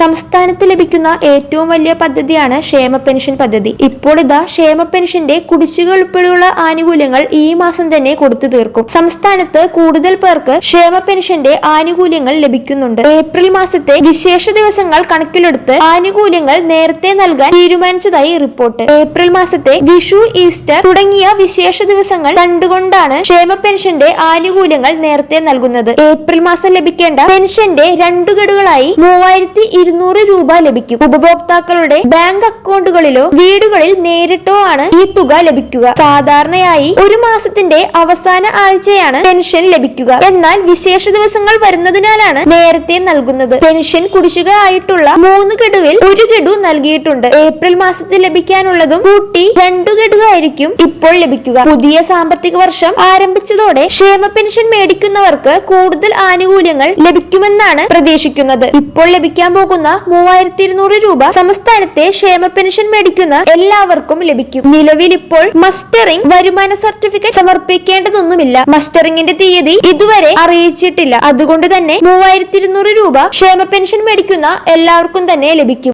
സംസ്ഥാനത്ത് ലഭിക്കുന്ന ഏറ്റവും വലിയ പദ്ധതിയാണ് ക്ഷേമ പെൻഷൻ പദ്ധതി. ഇപ്പോൾ ഇതാ ക്ഷേമ പെൻഷന്റെ കുടിശ്ശിക ഉൾപ്പെടെയുള്ള ആനുകൂല്യങ്ങൾ ഈ മാസം തന്നെ കൊടുത്തു തീർക്കും. സംസ്ഥാനത്ത് കൂടുതൽ പേർക്ക് ക്ഷേമ പെൻഷന്റെ ആനുകൂല്യങ്ങൾ ലഭിക്കുന്നുണ്ട്. ഏപ്രിൽ മാസത്തെ വിശേഷ ദിവസങ്ങൾ കണക്കിലെടുത്ത് ആനുകൂല്യങ്ങൾ നേരത്തെ നൽകാൻ തീരുമാനിച്ചതായി റിപ്പോർട്ട്. ഏപ്രിൽ മാസത്തെ വിഷു ഈസ്റ്റർ തുടങ്ങിയ വിശേഷ ദിവസങ്ങൾ കണ്ടുകൊണ്ടാണ് ക്ഷേമ പെൻഷന്റെ ആനുകൂല്യങ്ങൾ നേരത്തെ നൽകുന്നത്. ഏപ്രിൽ മാസം ലഭിക്കേണ്ട പെൻഷന്റെ രണ്ടു ഗഡുകളായി മൂവായിരത്തി ഇരുന്നൂറ് രൂപ ലഭിക്കും. ഉപഭോക്താക്കളുടെ ബാങ്ക് അക്കൗണ്ടുകളിലോ വീടുകളിൽ നേരിട്ടോ ആണ് ഈ തുക ലഭിക്കുക. സാധാരണയായി ഒരു മാസത്തിന്റെ അവസാന ആഴ്ചയാണ് പെൻഷൻ ലഭിക്കുക. എന്നാൽ വിശേഷ ദിവസങ്ങൾ വരുന്നതിനാലാണ് നേരത്തെ നൽകുന്നത്. പെൻഷൻ കുടിശ്ശിക ആയിട്ടുള്ള മൂന്ന് ഗഡുവിൽ ഗഡു നൽകിയിട്ടുണ്ട്. ഏപ്രിൽ മാസത്തിൽ ലഭിക്കാനുള്ളതും കൂട്ടി രണ്ടു ഗഡു ആയിരിക്കും ഇപ്പോൾ ലഭിക്കുക. പുതിയ സാമ്പത്തിക വർഷം ആരംഭിച്ചതോടെ ക്ഷേമ പെൻഷൻ മേടിക്കുന്നവർക്ക് കൂടുതൽ ആനുകൂല്യങ്ങൾ ലഭിക്കുമെന്നാണ് പ്രതീക്ഷിക്കുന്നത്. ഇപ്പോൾ ലഭിക്കാൻ പോകുന്ന മൂവായിരത്തി ഇരുന്നൂറ് രൂപ സംസ്ഥാനത്തെ ക്ഷേമ പെൻഷൻ മേടിക്കുന്ന എല്ലാവർക്കും ലഭിക്കും. നിലവിൽ ഇപ്പോൾ മസ്റ്ററിംഗ് വരുമാന സർട്ടിഫിക്കറ്റ് സമർപ്പിക്കേണ്ടതൊന്നുമില്ല. മസ്റ്ററിംഗിന്റെ തീയതി ഇതുവരെ അറിയിച്ചിട്ടില്ല. അതുകൊണ്ട് തന്നെ മൂവായിരത്തി ഇരുന്നൂറ് രൂപ ക്ഷേമ പെൻഷൻ മേടിക്കുന്ന എല്ലാവർക്കും തന്നെ ലഭിക്കും.